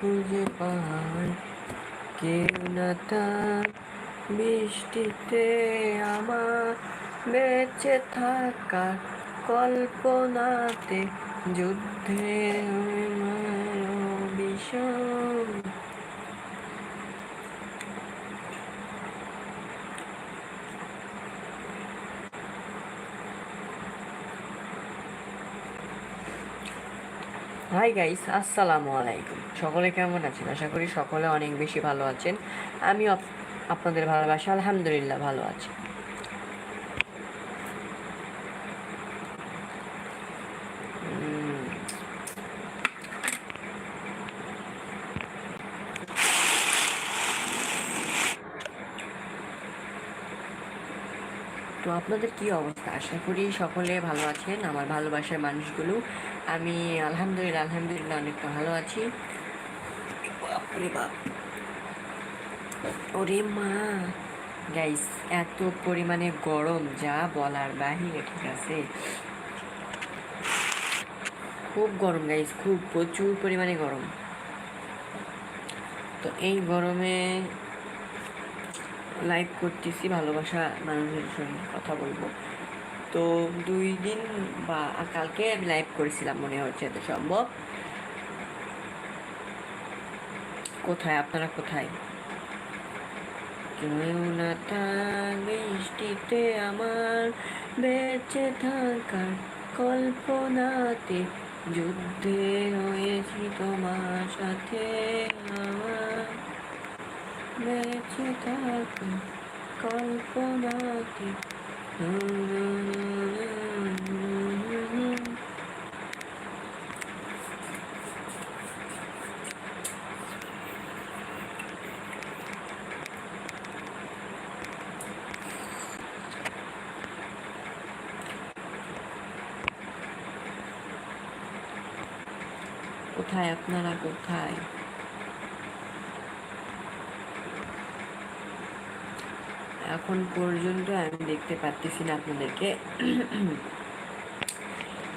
খুঁজে পাই কেউ না তার বৃষ্টিতে আমার বেঁচে থাকার কল্পনাতে যুদ্ধে বিষম হাই গাইস আসসালামু আলাইকুম। সকলে কেমন আছেন? আশা করি সকলে অনেক বেশি ভালো আছেন। আমি আপনাদের ভালোবাসা আলহামদুলিল্লাহ ভালো আছি। তো আপনাদের কি অবস্থা? আশা করি সকলে ভালো আছেন। আমার ভালোবাসার মানুষগুলো আমি আলহামদুলিল্লাহ আলহামদুলিল্লাহ অনেকটা ভালো আছি। ওরে মা। গাইস এত পরিমাণে গরম, যা বলার বাহিরে, ঠিক আছে? খুব গরম গাইস খুব প্রচুর পরিমাণে গরম। তো এই গরমে লাইভ করতেছি, ভালোবাসা মানুষের সঙ্গে কথা বলব। তো দুই দিন বা কালকে লাইভ করেছিলাম, মনে হচ্ছে এত সম্ভব। কোথায়? আপনারা কোথায়? কেউ না থাক বৃষ্টিতে আমার, বেঁচে থাকার কল্পনাতে, যুদ্ধে হয়েছি তোমার সাথে আমার। বেঁচে থাকার কল্পনাতে কোথায় আপনারা? কোথায়? এখন পর্যন্ত আমি দেখতে পাচ্ছি না আপনাদেরকে।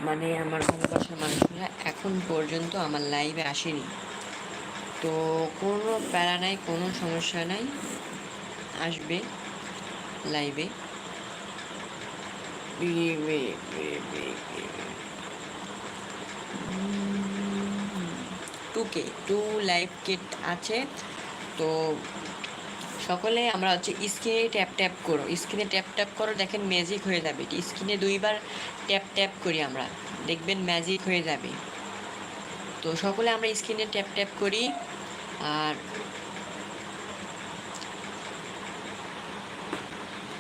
মানে আমার ভালোবাসার মানুষরা এখন পর্যন্ত আমার লাইভে আসেনি। তো কোনো প্যারা নাই, কোনো সমস্যা নাই, আসবে লাইভে টুকে টু লাইভ কিট আছে। তো সকলে আমরা হচ্ছে স্ক্রিনে ট্যাপ ট্যাপ করো। স্ক্রিনে ট্যাপ ট্যাপ করো, দেখেন ম্যাজিক হয়ে যাবে। স্ক্রিনে দুইবার ট্যাপ ট্যাপ করি আমরা। দেখবেন ম্যাজিক হয়ে যাবে। তো সকলে আমরা স্ক্রিনে ট্যাপ ট্যাপ করি। আর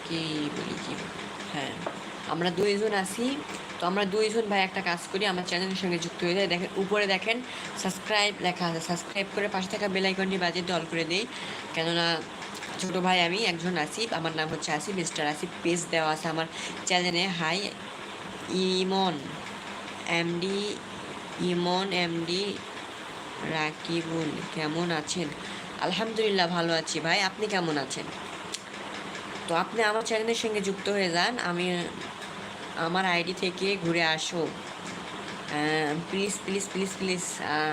কি বলি কি? হ্যাঁ আমরা দুইজন আছি। তো আমরা দুইজন ভাই একটা কাজ করি, আমার চ্যানেলের সঙ্গে যুক্ত হয়ে যায়। দেখেন, উপরে দেখেন সাবস্ক্রাইব লেখা আছে। সাবস্ক্রাইব করে পাশে থাকা বেলাইকনটি বাজে দল করে দিই। কেননা ছোটো ভাই আমি, একজন আসিফ, আমার নাম হচ্ছে আসিফ মিস্টার আসিফ পেজ দেওয়া আছে আমার চ্যানেলে hi Emon MD Emon MD Rakibul, কেমন আছেন? আলহামদুলিল্লাহ ভালো আছি ভাই, আপনি কেমন আছেন? তো আপনি আমার চ্যানেলের সঙ্গে যুক্ত হয়ে যান, আমি আমার আইডি থেকে ঘুরে আসো। প্লিজ প্লিজ প্লিজ প্লিজ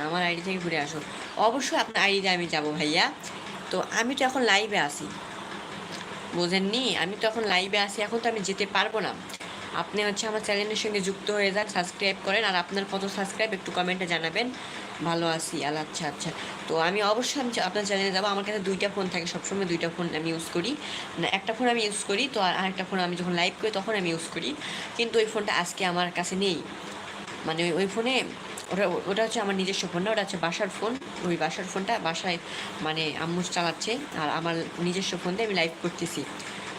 আমার আইডি থেকে ঘুরে আসো। অবশ্যই আপনার আইডিতে আমি যাব ভাইয়া। তো আমি তো এখন লাইভে আসি বোঝেননি? আমি তো এখন লাইভে আসি এখন তো আমি যেতে পারব না। আপনি হচ্ছে আমার চ্যানেলের সঙ্গে যুক্ত হয়ে যান সাবস্ক্রাইব করেন, আর আপনার কত সাবস্ক্রাইব একটু কমেন্টে জানাবেন। ভালো আছি আল আচ্ছা আচ্ছা। তো আমি অবশ্যই আমি আপনার চ্যানেলে যাব। আমার কাছে দুইটা ফোন থাকে, সবসময় দুইটা ফোন আমি ইউজ করি। না, একটা ফোন আমি ইউজ করি, তো আর আরেকটা ফোন আমি যখন লাইভ করি, তখন আমি ইউজ করি। কিন্তু ওই ফোনটা আজকে আমার কাছে নেই। মানে ওই ফোনে ওটা ওটা হচ্ছে আমার নিজস্ব ফোন না ওটা হচ্ছে বাসার ফোন। ওই বাসার ফোনটা বাসায় মানে আম্মু চালাচ্ছে আর আমার নিজস্ব ফোন দিয়ে আমি লাইভ করতেছি।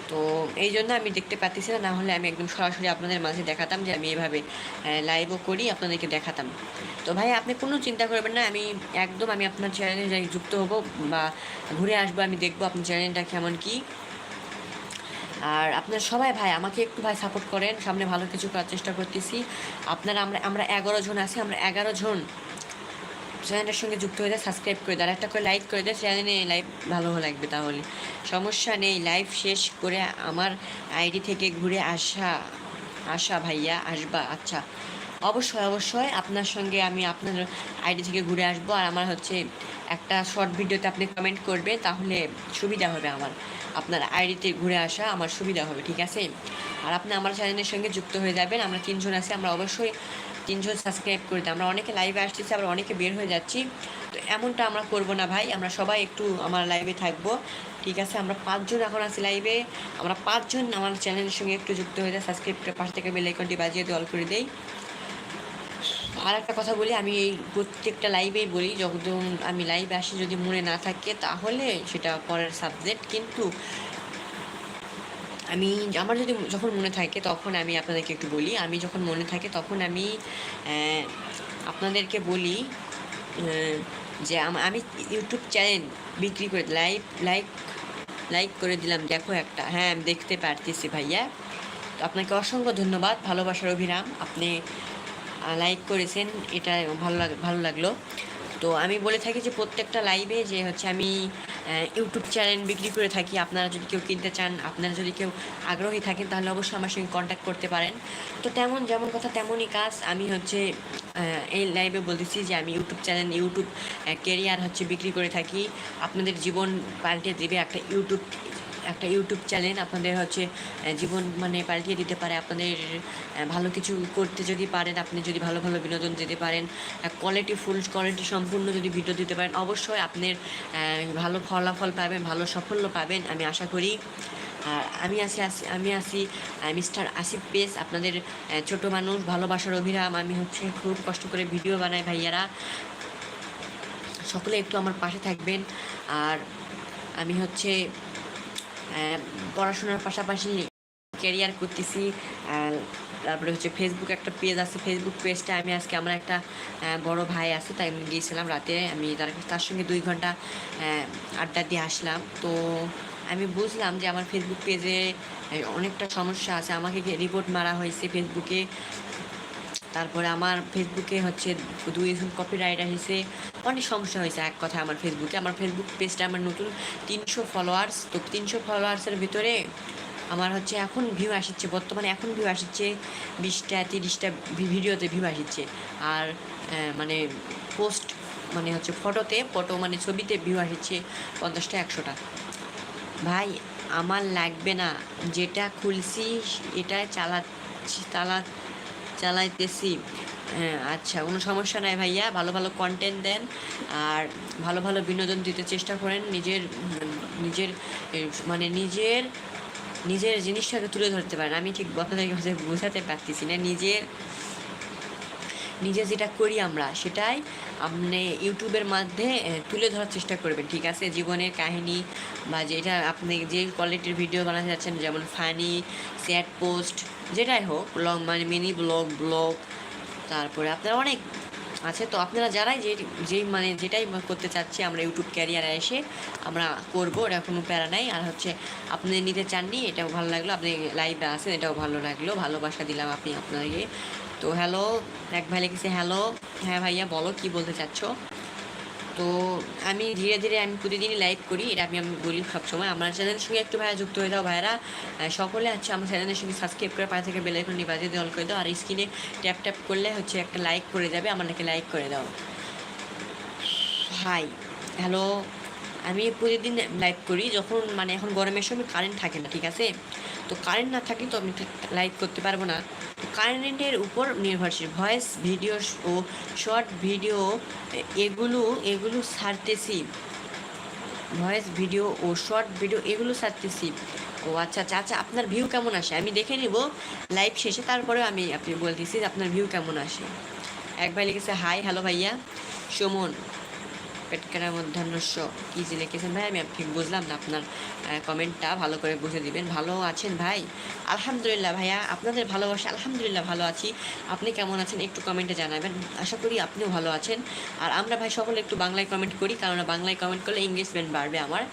তো এই জন্য আমি দেখতে পাচ্ছি না না হলে আমি একদম সরাসরি আপনাদের মাঝে দেখাতাম যে আমি এভাবে লাইভও করি, আপনাদেরকে দেখাতাম। তো ভাই, আপনি কোনো চিন্তা করবেন না, আমি একদম আমি আপনার চ্যানেলে যুক্ত হব বা ঘুরে আসব, আমি দেখব আপনার চ্যানেলটা কেমন কী। আর আপনার সবাই ভাই, আমাকে একটু ভাই সাপোর্ট করেন। সামনে ভালো কিছু করার চেষ্টা করতেছি। আপনারা, আমরা আমরা এগারো জন আছি, আমরা এগারো জন চ্যানেলটার সঙ্গে যুক্ত হয়ে যায় সাবস্ক্রাইব করে দেয় একটা করে লাইক করে দেয় চ্যানেলে লাইভ ভালো লাগবে তাহলে। সমস্যা নেই লাইভ শেষ করে আমার আইডি থেকে ঘুরে আসা আসা ভাইয়া, আসবা আচ্ছা। অবশ্যই অবশ্যই আপনার সঙ্গে আমি আপনার আইডি থেকে ঘুরে আসব। আর আমার হচ্ছে একটা শর্ট ভিডিওতে আপনি কমেন্ট করবে, তাহলে সুবিধা হবে আমার। আপনার আইডিতে ঘুরে আসা আমার সুবিধা হবে, ঠিক আছে? আর আপনি আমার চ্যানেলের সঙ্গে যুক্ত হয়ে যাবেন, আমরা তিনজন আছি, আমরা অবশ্যই তিনজন সাবস্ক্রাইব করে দিই আমরা অনেকে লাইভে আসতেছি, আবার অনেকে বের হয়ে যাচ্ছি। তো এমনটা আমরা করব না ভাই, আমরা সবাই একটু আমার লাইভে থাকব, ঠিক আছে? আমরা পাঁচজন এখন আছি লাইভে আমরা পাঁচজন আমার চ্যানেলের সঙ্গে একটু যুক্ত হয়ে যায় সাবস্ক্রাইব করে পাশে থেকে বেল আইকনটি বাজিয়ে দিয়ে অল করে দেই। আর একটা কথা বলি, আমি এই প্রত্যেকটা লাইভেই বলি, যখন আমি লাইভে আসি, যদি মনে না থাকে, তাহলে সেটা পরের সাবজেক্ট কিন্তু আমি, আমার যদি যখন মনে থাকে, তখন আমি আপনাদেরকে একটু বলি, আমি যখন মনে থাকে, তখন আমি আপনাদেরকে বলি যে আম- ইউটিউব চ্যানেল বিক্রি করে লাইভ লাইক লাইক করে দিলাম, দেখো একটা হ্যাঁ আমি দেখতে পারতেছি ভাইয়া। তো আপনাকে অসংখ্য ধন্যবাদ, ভালোবাসার অভিরাম, আপনি লাইক করেছেন, এটা ভালো ভালো লাগল। তো আমি বলে থাকি যে প্রত্যেকটা লাইভে যে হচ্ছে আমি ইউটিউব চ্যানেল বিক্রি করে থাকি, আপনারা যদি কেউ কিনতে চান, আপনারা যদি কেউ আগ্রহী থাকেন, তাহলে অবশ্যই আমার সঙ্গে কন্ট্যাক্ট করতে পারেন। তো তেমন, যেমন কথা তেমনই কাজ, আমি হচ্ছে এই লাইভে বলতেছি যে আমি ইউটিউব চ্যানেল ইউটিউব কেরিয়ার হচ্ছে বিক্রি করে থাকি। আপনাদের জীবন পাল্টে দেবে একটা ইউটিউব একটা ইউটিউব চ্যানেল আপনাদের হচ্ছে জীবন মানে পাল্টিয়ে দিতে পারে, আপনাদের ভালো কিছু করতে যদি পারেন, আপনি যদি ভালো ভালো বিনোদন দিতে পারেন কোয়ালিটি ফুল কোয়ালিটি সম্পূর্ণ যদি ভিডিও দিতে পারেন, অবশ্যই আপনার ভালো ফলাফল পাবেন, ভালো সাফল্য পাবেন, আমি আশা করি। আর আমি আছি আছি, আমি আছি মিস্টার আসিফ পেস, আপনাদের ছোট মানুষ, ভালোবাসার অভিরাম, আমি হচ্ছে খুব কষ্ট করে ভিডিও বানাই ভাইয়ারা। সকলে একটু আমার পাশে থাকবেন, আর আমি হচ্ছে পড়াশোনার পাশাপাশি ক্যারিয়ার করতেছি তারপরে হচ্ছে ফেসবুক একটা পেজ আছে। ফেসবুক পেজটা আমি আজকে আমার একটা বড় ভাই আছে, তাই আমি গিয়েছিলাম রাতে। আমি তার তার সঙ্গে দুই ঘণ্টা আড্ডা দিয়ে আসলাম। তো আমি বুঝলাম যে আমার ফেসবুক পেজে অনেকটা সমস্যা আছে। আমাকে রিপোর্ট মারা হয়েছে ফেসবুকে তারপরে আমার ফেসবুকে হচ্ছে দুইজন কপি রাইটার হয়েছে অনেক সমস্যা হয়েছে এক কথায় আমার ফেসবুকে। আমার ফেসবুক পেজটা আমার নতুন তিনশো ফলোয়ার্স তো তিনশো ফলোয়ার্সের ভিতরে আমার হচ্ছে এখন ভিউ আসছে, বর্তমানে এখন ভিউ আসছে বিশটা, তিরিশটা ভিডিওতে ভিউ আসছে। আর মানে পোস্ট মানে হচ্ছে ফটোতে ফটো মানে ছবিতে ভিউ আসছে পঞ্চাশটা, একশোটা। ভাই, আমার লাগবে না। যেটা খুলছি এটা চালাচ্ছি, চালা চালাইতেছি। হ্যাঁ আচ্ছা কোনো সমস্যা নাই ভাইয়া। ভালো ভালো কন্টেন্ট দেন আর ভালো ভালো বিনোদন দিতে চেষ্টা করেন। নিজের নিজের মানে নিজের নিজের জিনিসটাকে তুলে ধরতে পারেন। আমি ঠিক কথাটাকে বোঝাতে পারতেছি না। নিজের নিজে যেটা করি আমরা, সেটাই আপনি ইউটিউবের মাধ্যমে তুলে ধরার চেষ্টা করবেন, ঠিক আছে? জীবনের কাহিনী বা যেটা আপনি যে কোয়ালিটির ভিডিও বানাতে যাচ্ছেন, যেমন ফানি স্যাড পোস্ট যেটাই হোক লং মানে মিনি ব্লগ ব্লগ তারপরে আপনার অনেক আছে। তো আপনারা যারাই যে যেই মানে যেটাই করতে চাচ্ছি, আমরা ইউটিউব ক্যারিয়ারে এসে আমরা করব এটা কোনো প্যারা নাই। আর হচ্ছে, আপনি নিতে চাননি, এটাও ভালো লাগল, আপনি লাইভে আসেন এটাও ভালো লাগল, ভালোবাসা দিলাম আপনি আপনাকে। তো হ্যালো এক ভাই লিখেছে হ্যালো হ্যাঁ ভাইয়া, বলো কি বলতে চাচ্ছ? তো আমি ধীরে ধীরে, আমি প্রতিদিনই লাইভ করি, এটা আমি আমি বলি সবসময়। আমার চ্যানেলের সঙ্গে একটু ভাইয়া যুক্ত হয়ে দাও ভাইয়ারা। সকলে হচ্ছে আমার চ্যানেলের সঙ্গে সাবস্ক্রাইব করে পাশে থেকে বেল আইকনটি বাজিয়ে দিয়ে করে দাও। আর স্ক্রিনে ট্যাপ ট্যাপ করলে হচ্ছে একটা লাইক করে যাবে আমাকে লাইক করে দাও। হাই হ্যালো আমি প্রতিদিন লাইভ করি, যখন মানে এখন গরমের সময় কারেন্ট থাকে না, ঠিক আছে? তো কারেন্ট না থাকলে তো আমি লাইভ করতে পারব না। কারেন্টের উপর নির্ভরশীল। ভয়েস ভিডিও ও শর্ট ভিডিও এগুলো এগুলো ছাড়তেছি। ভয়েস ভিডিও ও শর্ট ভিডিও এগুলো ছাড়তেছি। ও আচ্ছা আচ্ছা আচ্ছা আপনার ভিউ কেমন আসে? আমি দেখে নিব। লাইভ শেষে তারপরেও আমি আপনি বলতেছি আপনার ভিউ কেমন আসে। এক ভাই লিখেছে হাই হ্যালো ভাইয়া। সুমন পেটকারা মধ্যাহ্নস্য কী যে লিখেছেন ভাই? আমি ঠিক বুঝলাম না আপনার কমেন্টটা ভালো করে বুঝে দিবেন। ভালো আছেন ভাই? আলহামদুলিল্লাহ ভাইয়া, আপনাদের ভালোবাসা, আলহামদুলিল্লাহ ভালো আছি। আপনি কেমন আছেন একটু কমেন্টে জানাবেন। আশা করি আপনিও ভালো আছেন। আর আমরা ভাই সকলে একটু বাংলায় কমেন্ট করি, কারণ বাংলায় কমেন্ট করলে এঙ্গেজমেন্ট বাড়বে আমার।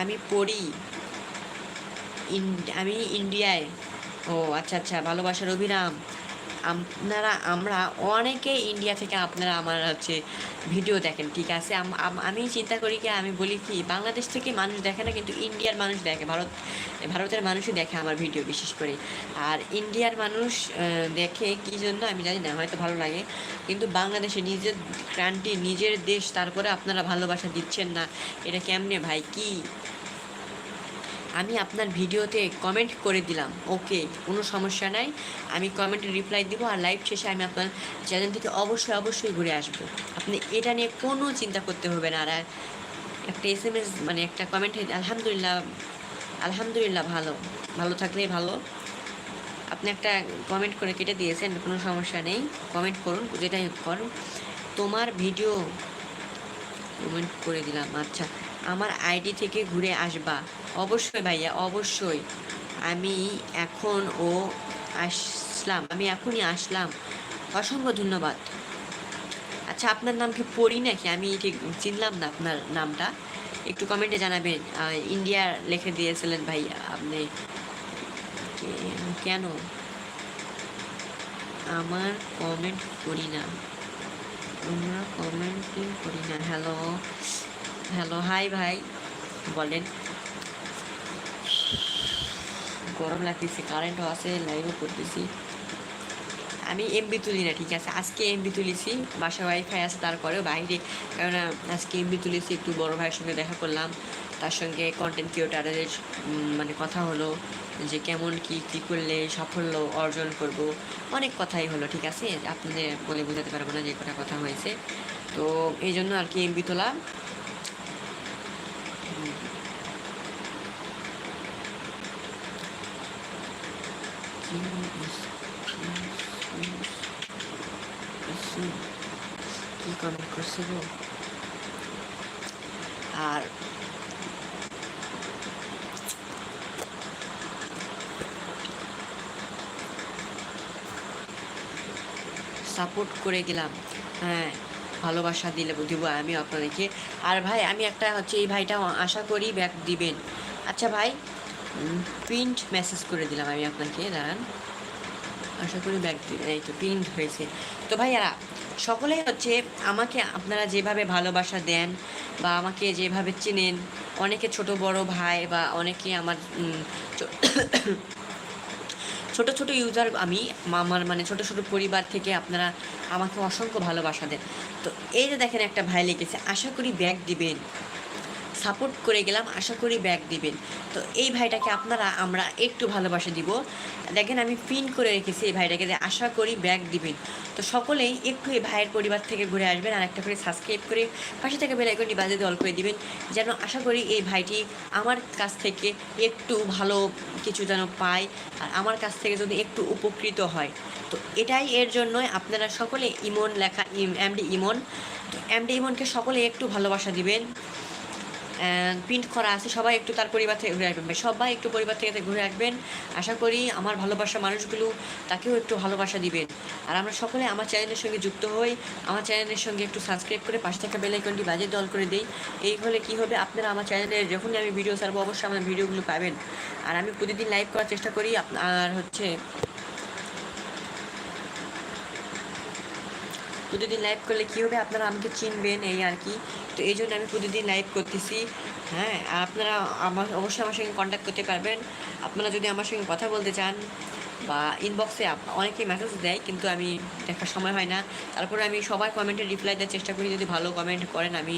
আমি পড়ি আমি ইন্ডিয়ায়। ও আচ্ছা আচ্ছা ভালোবাসার অভিরাম। আপনারা, আমরা অনেকে ইন্ডিয়া থেকে আপনারা আমার হচ্ছে ভিডিও দেখেন, ঠিক আছে? আম- চিন্তা করি কি, আমি বলি কি, বাংলাদেশ থেকে মানুষ দেখে না, কিন্তু ইন্ডিয়ার মানুষ দেখে, ভারত, ভারতের মানুষই দেখে আমার ভিডিও বিশেষ করে। আর ইন্ডিয়ার মানুষ দেখে কী জন্য, আমি জানি না, হয়তো ভালো লাগে। কিন্তু বাংলাদেশে নিজের কান্ট্রি নিজের দেশ, তারপরে আপনারা ভালোবাসা দিচ্ছেন না, এটা কেমনে ভাই, কি আমি আপনার ভিডিওতে কমেন্ট করে দিলাম। ওকে, কোনো সমস্যা নাই। আমি কমেন্টে রিপ্লাই দিব আর লাইভ শেষে আমি আপনার চ্যানেল থেকে অবশ্যই অবশ্যই ঘুরে আসব। আপনি এটা নিয়ে কোনো চিন্তা করতে হবে না। আর একটা এস এম এস মানে একটা কমেন্ট আলহামদুলিল্লাহ আলহামদুলিল্লাহ ভালো। ভালো থাকলেই ভালো। আপনি একটা কমেন্ট করে কেটে দিয়েছেন, কোনো সমস্যা নেই। কমেন্ট করুন, যেটাই করুন। তোমার ভিডিও কমেন্ট করে দিলাম আচ্ছা। আমার আইডি থেকে ঘুরে আসবা। অবশ্যই ভাইয়া, অবশ্যই। আমি এখন ও আসলাম, আমি এখনই আসলাম। অসংখ্য ধন্যবাদ। আচ্ছা আপনার নাম কি পড়ি নাকি? আমি ঠিক চিনলাম না আপনার নামটা। একটু কমেন্টে জানাবেন। ইন্ডিয়া লিখে দিয়েছিলেন ভাই আপনি। কেন? আমার কমেন্ট করি না। আমরা কমেন্টিং করি না? হ্যালো হ্যালো হাই ভাই। বলেন। গরম লাগতেছে কারেন্টও আছে লাইভও করতেছি। আমি এমবি তুলি না, ঠিক আছে? আজকে এমবি তুলেছি বাসা ওয়াইফাই আছে, তারপরেও বাইরে। কারণ আজকে এমবি তুলেছি, একটু বড় ভাইয়ের সঙ্গে দেখা করলাম। তার সঙ্গে কন্টেন্ট ক্রিয়েটারের মানে কথা হলো যে, কেমন কি, কী করলে সাফল্য অর্জন করব। অনেক কথাই হলো, ঠিক আছে? আপনাদের বলে বোঝাতে পারব না যে কটা কথা হয়েছে। তো এই জন্য আর কি এমবি তোলা। কি কমেন্ট করছে গো আর সাপোর্ট করে গেলাম হ্যাঁ। ভালোবাসা দিলে দিব আমি আপনাদেরকে। আর ভাই, আমি একটা হচ্ছে এই ভাইটা আশা করি ব্যাক দিবেন। আচ্ছা ভাই প্রিন্ট মেসেজ করে দিলাম আমি আপনাকে, দাঁড়ান। আশা করি ব্যাক দিবেন এই তো প্রিন্ট হয়েছে। তো ভাইয়ারা সকলেই হচ্ছে আমাকে আপনারা যেভাবে ভালোবাসা দেন বা আমাকে যেভাবে চেনেন, অনেকে ছোট বড় ভাই বা অনেকে আমার ছোট ছোট ইউজার আমি আমার মানে ছোট ছোট পরিবার থেকে আপনারা আমাকে অসংখ্য ভালোবাসা দেন। তো এই যে দেখেন একটা ভাই লেগেছে আশা করি ব্যাগ দিবেন। সাপোর্ট করে গেলাম, আশা করি ব্যাগ দিবেন। তো এই ভাইটাকে আপনারা, আমরা একটু ভালোবাসা দিব। দেখেন আমি পিন করে রেখেছি এই ভাইটাকে যে আশা করি ব্যাগ দিবেন। তো সকলেই একটু এই ভাইয়ের পরিবার থেকে ঘুরে আসবেন আর একটা করে সাবস্ক্রাইব করে পাশে থেকে বেলাইকনটি বাজে দল করে দিবেন। যেন আশা করি এই ভাইটি আমার কাছ থেকে একটু ভালো কিছু যেন পায় আর আমার কাছ থেকে যদি একটু উপকৃত হয়। তো এটাই এর জন্যই আপনারা সকলে ইমন লেখা এমডি ইমন। এমডি ইমনকে সকলে একটু ভালোবাসা দিবেন। প্রিন্ট করা আছে, সবাই একটু তার পরিবার থেকে ঘুরে আসবেন সবাই একটু পরিবার থেকে ঘুরে আসবেন। আশা করি আমার ভালোবাসা মানুষগুলো তাকেও একটু ভালোবাসা দিবেন। আর আমরা সকলে আমার চ্যানেলের সঙ্গে যুক্ত হই। আমার চ্যানেলের সঙ্গে একটু সাবস্ক্রাইব করে পাশে থাকা বেলাইকনটি বাজে দল করে দিই। এই হলে কী হবে? আপনারা আমার চ্যানেলে যখনই আমি ভিডিও ছাড়বো, অবশ্যই আমার ভিডিওগুলো পাবেন। আর আমি প্রতিদিন লাইভ করার চেষ্টা করি। আর হচ্ছে প্রতিদিন লাইভ করলে কী হবে? আপনারা আমাকে চিনবেন এই আর কি। তো এই জন্য আমি প্রতিদিন লাইভ করতেছি। হ্যাঁ আপনারা আমার, অবশ্যই আমার সঙ্গে কন্ট্যাক্ট করতে পারবেন। আপনারা যদি আমার সঙ্গে কথা বলতে চান বা ইনবক্সে অনেকেই মেসেজ দেয়, কিন্তু আমি দেখার সময় হয় না। তারপরে আমি সবার কমেন্টে রিপ্লাই দেওয়ার চেষ্টা করি। যদি ভালো কমেন্ট করেন, আমি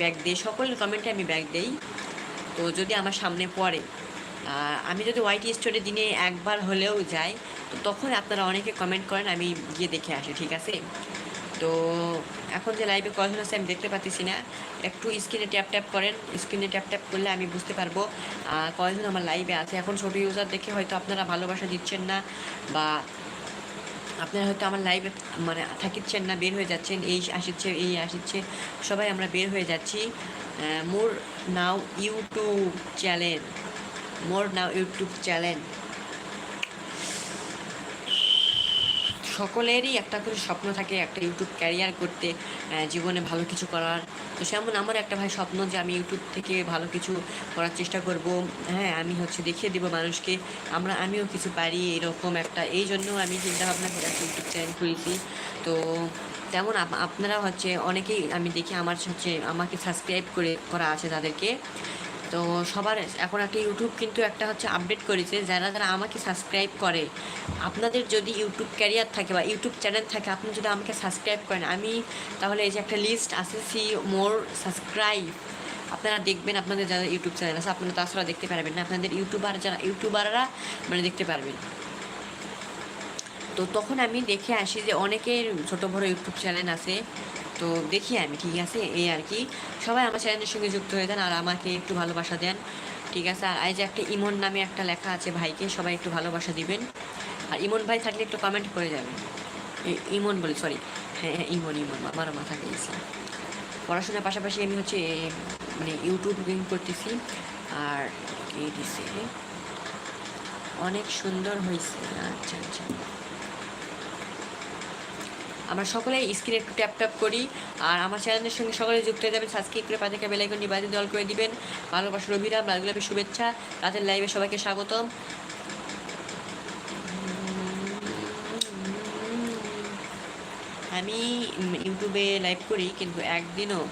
ব্যাগ দিই। সকল কমেন্টে আমি ব্যাগ দিই। তো যদি আমার সামনে পড়ে আমি যদি হোয়াইট স্টোরে দিনে একবার হলেও যাই তো তখন আপনারা অনেকে কমেন্ট করেন আমি গিয়ে দেখে আসি ঠিক আছে? তো এখন যে লাইভে কজন আছে আমি দেখতে পাচ্ছি না। একটু স্ক্রিনে ট্যাপ ট্যাপ করেন স্ক্রিনে ট্যাপ ট্যাপ করলে আমি বুঝতে পারব আহ, কয়জন আমার লাইভে আছে। এখন ছোটো ইউজার দেখে হয়তো আপনারা ভালোবাসা দিচ্ছেন না বা আপনারা হয়তো আমার লাইভে মানে থাকিচ্ছেন না বের হয়ে যাচ্ছেন এই আসিচ্ছে এই আসিচ্ছে সবাই আমরা বের হয়ে যাচ্ছি। More now YouTube channel more now YouTube channel. সকলেরই একটা করে স্বপ্ন থাকে, একটা ইউটিউব ক্যারিয়ার করতে জীবনে ভালো কিছু করার। তো সেমন আমার একটা ভাই স্বপ্ন যে আমি ইউটিউব থেকে ভালো কিছু করার চেষ্টা করব। হ্যাঁ আমি হচ্ছে দেখিয়ে দিব মানুষকে। আমরা, আমিও কিছু পারি এরকম একটা। এই জন্য আমি চিন্তা ভাবনা করে একটা ইউটিউব চ্যানেল খুলেছি। তো তেমন আপ- আপনারা হচ্ছে অনেকেই আমি দেখি আমার হচ্ছে, আমাকে সাবস্ক্রাইব করে, করা আছে তাদেরকে। তো সবার এখন একটা ইউটিউব কিন্তু একটা হচ্ছে আপডেট করেছে, যারা যারা আমাকে সাবস্ক্রাইব করে। আপনাদের যদি ইউটিউব ক্যারিয়ার থাকে বা ইউটিউব চ্যানেল থাকে, আপনি যদি আমাকে সাবস্ক্রাইব করেন, আমি তাহলে এই যে একটা লিস্ট আছে সি মোর সাবস্ক্রাইব আপনারা দেখবেন আপনাদের যারা ইউটিউব চ্যানেল আছে, আপনারা তাছাড়া দেখতে পারবেন না, আপনাদের ইউটিউবার যারা ইউটিউবাররা মানে দেখতে পারবেন। তো তখন আমি দেখে আসি যে অনেকের ছোটো বড় ইউটিউব চ্যানেল আছে তো দেখি আমি, ঠিক আছে? এই আর কি। সবাই আমার চ্যানেলের সঙ্গে যুক্ত হয়ে যান আর আমাকে একটু ভালোবাসা দেন, ঠিক আছে? আর এই যে একটা ইমন নামে একটা লেখা আছে ভাইকে, সবাই একটু ভালোবাসা দিবেন। আর ইমন ভাই থাকলে একটু কমেন্ট করে যাবেন। ইমন বলি সরি হ্যাঁ হ্যাঁ ইমন ইমন আমারও মাথা গেছে পড়াশোনার পাশাপাশি আমি হচ্ছে মানে ইউটিউব গেম করতেছি। আর এই দিছে, অনেক সুন্দর হয়েছে আচ্ছা আচ্ছা। আমরা সকলে স্ক্রিনে একটু ট্যাপ ট্যাপ করি, আর আমার চ্যানেলের সঙ্গে সকলে যুক্ত হয়ে যাবেন। সাবস্ক্রাইব করে পাশে বেলাইকনটি বাজে দল করে দিবেন। ভালোবাসার অভিরাম রাজগুলাপের শুভেচ্ছা। রাতের লাইভে সবাইকে স্বাগতম। আমি ইউটিউবে লাইভ করি, কিন্তু একদিনও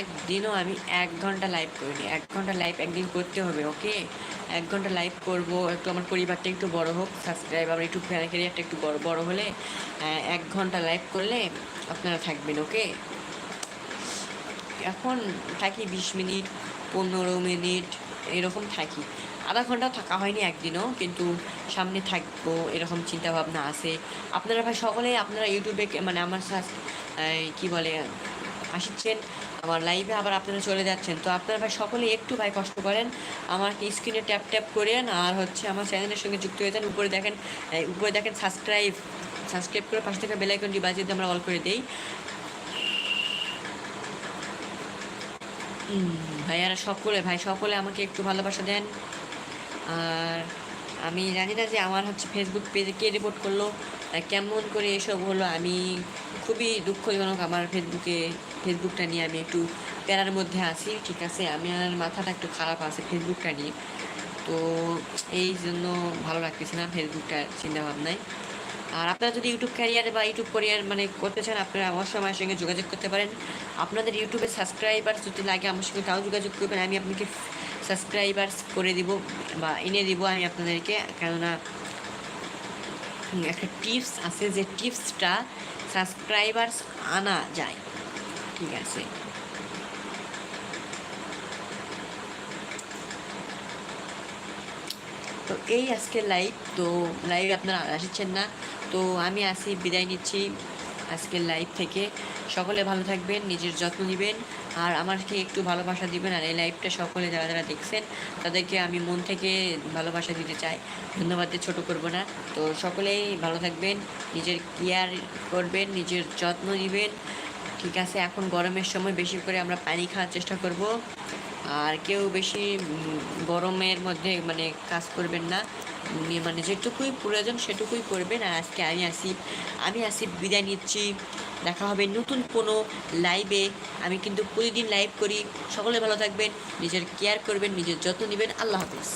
একদিনও আমি এক ঘণ্টা লাইভ করিনি। এক ঘণ্টা লাইভ একদিন করতে হবে ওকে এক ঘণ্টা লাইভ করব, একটু আমার পরিবারটা একটু বড় হোক সাবস্ক্রাইব আমার একটু ফ্যান ক্যারিয়ারটা একটু বড় বড় হলে এক ঘণ্টা লাইভ করলে আপনারা থাকবেন ওকে এখন থাকি বিশ মিনিট, পনেরো মিনিট, এরকম থাকি। আধা ঘণ্টা থাকা হয়নি একদিনও, কিন্তু সামনে থাকব, এরকম চিন্তা ভাবনা আছে। আপনারা ভাই সকলে, আপনারা ইউটিউবে মানে আমার সাথে কি বলে, আসছেন আমার লাইভে আবার আপনারা চলে যাচ্ছেন। তো আপনারা ভাই সকলে একটু ভাই কষ্ট করেন আমাকে স্ক্রিনে ট্যাপ ট্যাপ করেন আর হচ্ছে আমার চ্যানেলের সঙ্গে যুক্ত হয়ে যান। উপরে দেখেন উপরে দেখেন সাবস্ক্রাইব সাবস্ক্রাইব করে পাশে থেকে বেলাইকনটি বাজিয়ে আমরা অল করে দিই। হুম, ভাইয়ারা সকলে ভাই সকলে আমাকে একটু ভালোবাসা দেন। আর আমি জানি না যে আমার হচ্ছে ফেসবুক পেজে কে রিপোর্ট করল কেমন করে এসব হলো আমি খুবই দুঃখজনক আমার ফেসবুকে ফেসবুকটা নিয়ে আমি একটু প্যারার মধ্যে আছি, ঠিক আছে? আমি আর মাথাটা একটু খারাপ আছে ফেসবুকটা নিয়ে। তো এই জন্য ভালো লাগতেছে না ফেসবুকটার চিন্তা ভাবনায় আর আপনারা যদি ইউটিউব ক্যারিয়ার বা ইউটিউব ক্যারিয়ার মানে করতে চান, আপনারা অবশ্যই আমার সঙ্গে যোগাযোগ করতে পারেন। আপনাদের ইউটিউবে সাবস্ক্রাইবার যদি লাগে, আমার সঙ্গে তাও যোগাযোগ করবেন। আমি আপনাকে সাবস্ক্রাইবার্স করে দিব বা এনে দিব আমি আপনাদেরকে। কেননা একটা টিপস আছে যে টিপসটা সাবস্ক্রাইবার্স আনা যায়। ঠিক আছে। তো এই আজকের লাইভ তো লাইভ আপনারা আসছেন না, তো আমি আসি, বিদায় নিচ্ছি আজকের লাইভ থেকে। সকলে ভালো থাকবেন, নিজের যত্ন নেবেন, আর আমাকে একটু ভালোবাসা দিবেন, আর এই লাইভটা সকলে যারা যারা দেখছেন, তাদেরকে আমি মন থেকে ভালোবাসা দিতে চাই। ধন্যবাদ ছোটো করব না। তো সকলেই ভালো থাকবেন, নিজের কেয়ার করবেন, নিজের যত্ন নেবেন ঠিক আছে, এখন গরমের সময় বেশি করে আমরা পানি খাওয়ার চেষ্টা করব। আর কেউ বেশি গরমের মধ্যে মানে কাজ করবেন না। মানে যেটুকুই প্রয়োজন সেটুকুই করবেন। আর আজকে আমি আসি আমি আসি, বিদায় নিচ্ছি। দেখা হবে নতুন কোনো লাইভে আমি কিন্তু প্রতিদিন লাইভ করি। সকলে ভালো থাকবেন, নিজের কেয়ার করবেন, নিজের যত্ন নেবেন। আল্লাহ হাফিজ।